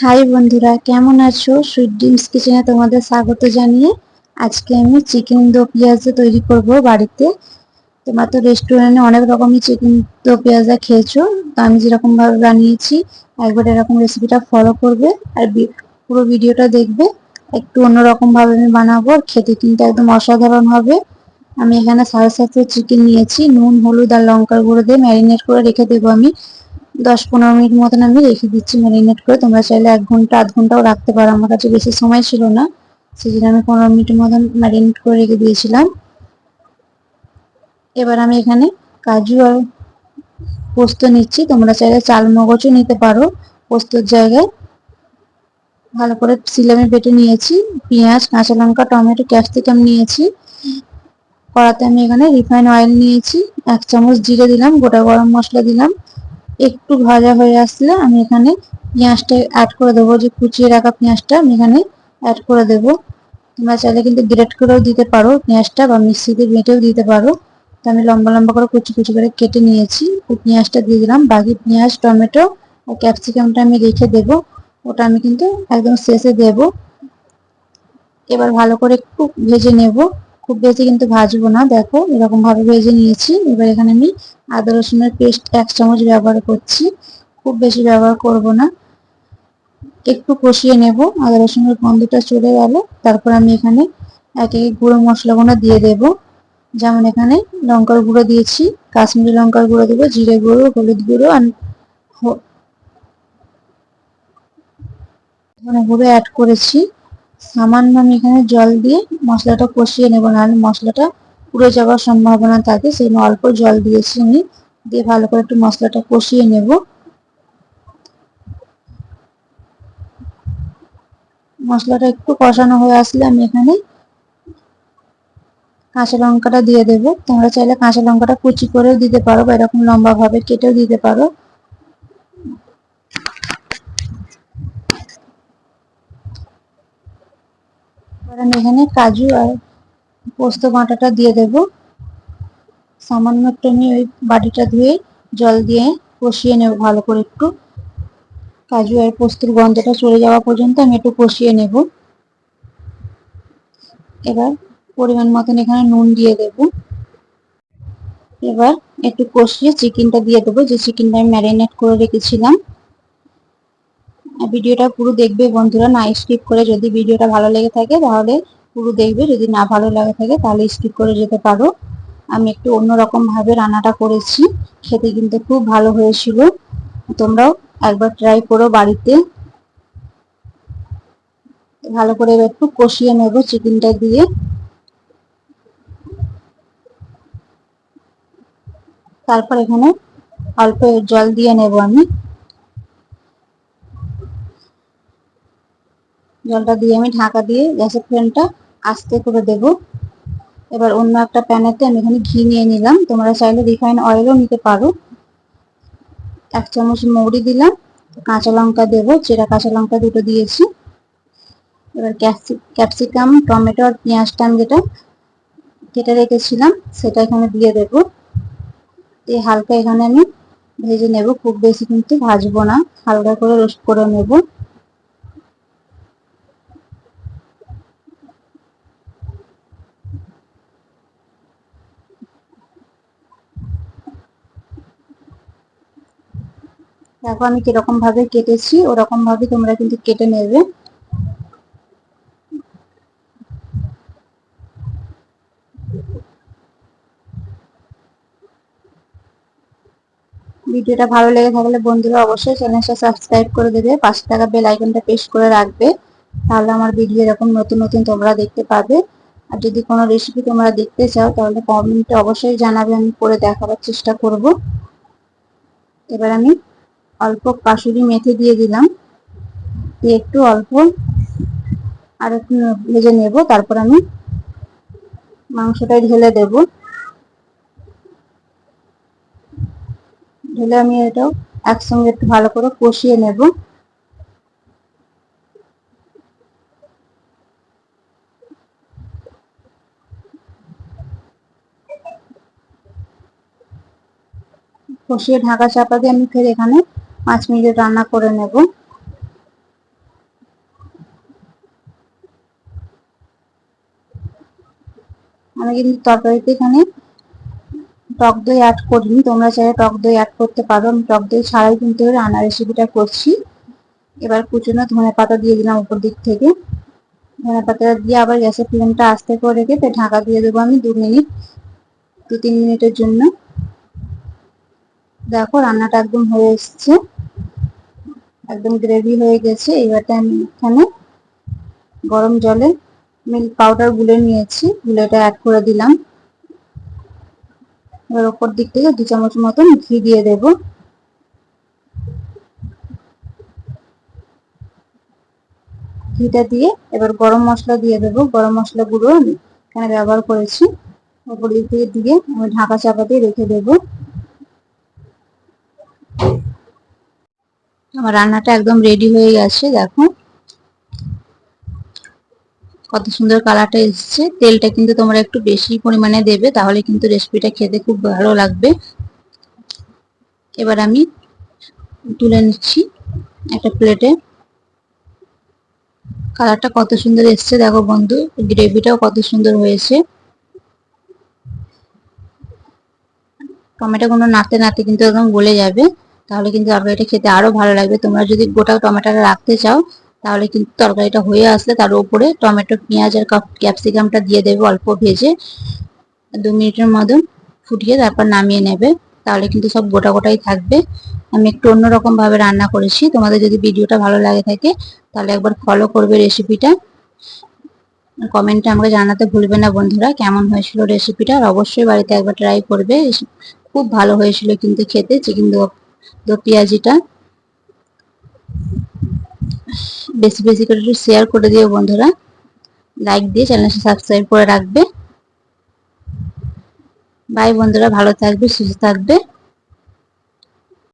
High বন্ধুরা, কেমন আছো? সুইট ড্রিমস কিচেনে তোমাদের স্বাগত জানিয়ে আজকে আমি চিকেন দো পেঁয়াজা তৈরি করব বাড়িতে। তোমরা তো রেস্টুরেন্টে অনেক রকমই চিকেন দো পেঁয়াজা খেয়েছো, তো আমি যেরকমভাবে বানিয়েছি, একবার এরকম রেসিপিটা ফলো করবে আর পুরো ভিডিওটা দেখবে। একটু অন্যরকমভাবে আমি বানাবো, আর খেতে কিন্তু একদম অসাধারণ হবে। আমি এখানে সাড়ে সাতশো চিকেন নিয়েছি, নুন, হলুদ আর লঙ্কার গুঁড়ো দিয়ে ম্যারিনেট করে রেখে দেবো আমি। দশ পনেরো মিনিট মতন আমি রেখে দিচ্ছি ম্যারিনেট করে। তোমরা চাইলে এক ঘণ্টা, আধ ঘন্টাও রাখতে পারো। আমার কাছে বেশি সময় ছিল না। সেই জন্য আমি পনেরো মিনিটের মতন ম্যারিনেট করে রেখে দিয়েছিলাম। এবার আমি এখানে কাজু আর পোস্ত নিচ্ছি। তোমরা চাইলে চাল মগজও নিতে পারো। পোস্তর জায়গায় ভালো করে সিলামে বেটে নিয়েছি। পেঁয়াজ, কাঁচা লঙ্কা, টমেটো, ক্যাপসিকাম নিয়েছি। কড়াতে আমি এখানে রিফাইন অয়েল নিয়েছি। এক চামচ জিরে দিলাম, গোটা গরম মশলা দিলাম। একটু ভাজা হয়ে আসলে আমি এখানে পেঁয়াজটা অ্যাড করে দেবো। যে কুচিয়ে রাখা পেঁয়াজটা আমি এখানে অ্যাড করে দেবো। তোমরা চাইলে কিন্তু গ্রেট করেও দিতে পারো পেঁয়াজটা বা মিক্সিতে বেটেও দিতে পারো। তো আমি লম্বা লম্বা করে কুচি কুচি করে কেটে নিয়েছি। পেঁয়াজটা দিয়ে দিলাম। বাকি পেঁয়াজ, টমেটো আর ক্যাপসিকামটা আমি রেখে দেব। ওটা আমি কিন্তু একদম শেষে দেব। এবার ভালো করে একটু ভেজে নেব। খুব বেশি কিন্তু ভাজবো না। দেখো এরকম ভাবে ভেজে নিয়েছি। এবার এখানে আমি আদা, রসুনের পেস্ট এক চামচ ব্যবহার করছি। খুব বেশি ব্যবহার করব না। একটু কষিয়ে নেব। আদা, রসুনের গন্ধটা চলে গেল। তারপর আমি এখানে এক এক গুঁড়ো মশলাগুলো দিয়ে দেব। যেমন এখানে লঙ্কার গুঁড়ো দিয়েছি। কাশ্মীরি লঙ্কার গুঁড়ো দেবো, জিরে গুঁড়ো, হলুদ গুঁড়ো আর গুঁড়ো অ্যাড করেছি। সামান্য আমি এখানে জল দিয়ে মশলাটা কষিয়ে নেব, নাহলে মশলাটা পুড়ে যাওয়ার সম্ভাবনা থাকে, সেই জন্য অল্প জল দিয়েছি আমি, দিয়ে ভালো করে একটু মশলাটা কষিয়ে নেব। মশলাটা একটু কষানো হয়ে আসলে আমি এখানে কাঁচা লঙ্কাটা দিয়ে দেবো, তোমরা চাইলে কাঁচা লঙ্কাটা কুচি করেও দিতে পারো বা এরকম লম্বা ভাবে কেটেও দিতে পারো। আমি এখানে কাজু আর পোস্ত বাটাটা দিয়ে দেব। সামান্য একটু আমি ওই বাটিটা ধুয়ে জল দিয়ে কষিয়ে নেব ভালো করে একটু। কাজু আর পোস্তর গন্ধটা চলে যাওয়া পর্যন্ত আমি একটু কষিয়ে নেব। এবার পরিমাণ মতন এখানে নুন দিয়ে দেব। এবার একটু কষিয়ে চিকেনটা দিয়ে দেবো। যে চিকেনটা আমি ম্যারিনেট করে রেখেছিলাম ভিডিওটা পুরো দেখবে বন্ধুরা, না স্কিপ করে যদি ভিডিওটা ভালো লেগে থাকে তাহলে পুরো দেখবে, যদি না ভালো লাগে থাকে তাহলে স্কিপ করে যেতে পারো। আমি একটু অন্যরকম ভাবে রান্নাটা করেছি, খেতে কিন্তু খুব ভালো হয়েছিল। তোমরাও একবার ট্রাই করো বাড়িতে। ভালো করে একটু কষিয়ে নেব চিকেনটা দিয়ে। তারপর এখানে অল্প জল দিয়ে নেব আমি। জলটা দিয়ে আমি ঢাকা দিয়ে গ্যাসের ফ্লেমটা আস্তে করে দেব। এবার অন্য একটা প্যানেতে আমি এখানে ঘি নিয়ে নিলাম। তোমরা চাইলে রিফাইন অয়েলও নিতে পারো। এক চামচ মৌরি দিলাম, কাঁচা লঙ্কা দেবো চেরা কাঁচা লঙ্কা দুটো দিয়েছি। এবার ক্যাপসিকাম, টমেটো আর পেঁয়াজটা যেটা কেটে রেখেছিলাম, সেটা এখানে দিয়ে দেব। দিয়ে হালকা এখানে আমি ভেজে নেব। খুব বেশি কিন্তু ভাজবো না। হালকা করে রোস্ট করে নেব। দেখো আমি কীরকম ভাবে কেটেছি, ওরকম ভাবে তোমরা কিন্তু কেটে নেবে। ভিডিওটা ভালো লেগে থাকলে বন্ধুরা অবশ্যই চ্যানেলটা সাবস্ক্রাইব করে দেবে, পাশে থাকা বেল আইকনটা প্রেস করে রাখবে, তাহলে আমার ভিডিও এরকম নতুন নতুন তোমরা দেখতে পাবে। আর যদি কোনো রেসিপি তোমরা দেখতে চাও, তাহলে কমেন্টে অবশ্যই জানাবে, আমি করে দেখাবার চেষ্টা করব। এবার আমি অল্প কাসুরি মেথি দিয়ে দিলাম। দিয়ে একটু অল্প আর একটু ভেজে নেব, তারপর আমি মাংসটা ঢেলে দেব। ঢেলে আমি এটাও একসঙ্গে একটু ভালো করে কষিয়ে নেব। কষিয়ে ঢাকা চাপা দিয়ে আমি ফের এখানে পাঁচ মিনিট রান্না করে নেব। আমি কিন্তু তরকারিতে এখানে টক দই অ্যাড করিনি। তোমরা চাইলে টক দই অ্যাড করতে পারো। আমি টক দই ছাড়াই কিন্তু রান্না রেসিপিটা করছি। এবার কুচুনো ধনে পাতা দিয়ে দিলাম উপর দিক থেকে। ধনে পাতাটা দিয়ে আবার গ্যাসের ফ্লেমটা আস্তে করে রেখে তাই ঢাকা দিয়ে দেবো আমি দু মিনিট, দু তিন মিনিটের জন্য। দেখো রান্নাটা একদম হয়ে এসছে। একদম গ্রেভি হয়ে গেছে। এবারটা আমি এখানে গরম জলে মিল্ক পাউডার গুলে নিয়েছি। গুলেটা অ্যাড করে দিলাম। এবার ওপর দিক থেকে দু চামচ মতন ঘি দিয়ে দেব। ঘিটা দিয়ে এবার গরম মশলা দিয়ে দেবো। গরম মশলা গুঁড়ো আমি এখানে ব্যবহার করেছি। ওপর দিক থেকে দিয়ে আমি ঢাকা চাপা দিয়ে রেখে দেবো। আমার রান্নাটা একদম রেডি হয়ে গেছে, দেখো। কত সুন্দর কালারটা এসছে। তেলটা কিন্তু তোমরা একটু বেশি পরিমাণে দেবে, তাহলে কিন্তু রেসিপিটা খেতে খুব ভালো লাগবে। এবার আমি তুলে নিচ্ছি একটা প্লেটে কালারটা কত সুন্দর এসছে, দেখো বন্ধু। গ্রেভিটাও কত সুন্দর হয়েছে। টমেটো কোনো নাতে নাতে কিন্তু একদম গলে যাবে। তাহলে কিন্তু তরকারিটা খেতে আরও ভালো লাগবে। তোমরা যদি গোটা টমেটোটা রাখতে চাও, তাহলে কিন্তু তরকারিটা হয়ে আসলে তার উপরে টমেটো, পেঁয়াজ আর ক্যাপসিকামটা দিয়ে দেবে অল্প ভেজে। দু মিনিটের মতন ফুটিয়ে তারপর নামিয়ে নেবে। তাহলে কিন্তু সব গোটা গোটাই থাকবে। আমি একটু অন্যরকম ভাবে রান্না করেছি। তোমাদের যদি ভিডিওটা ভালো লাগে থাকে, তাহলে একবার ফলো করবে রেসিপিটা কমেন্টে আমাকে জানাতে ভুলবে না বন্ধুরা, কেমন হয়েছিল রেসিপিটা আর অবশ্যই বাড়িতে একবার ট্রাই করবে। খুব ভালো হয়েছিল কিন্তু খেতে চিকেন দো পেঁয়াজিটা বেশি বেশি করে একটু শেয়ার করে দিও বন্ধুরা। লাইক দিয়ে চ্যানেলটা সাবস্ক্রাইব করে রাখবে। বাই বন্ধুরা, ভালো থাকবে, সুস্থ থাকবে।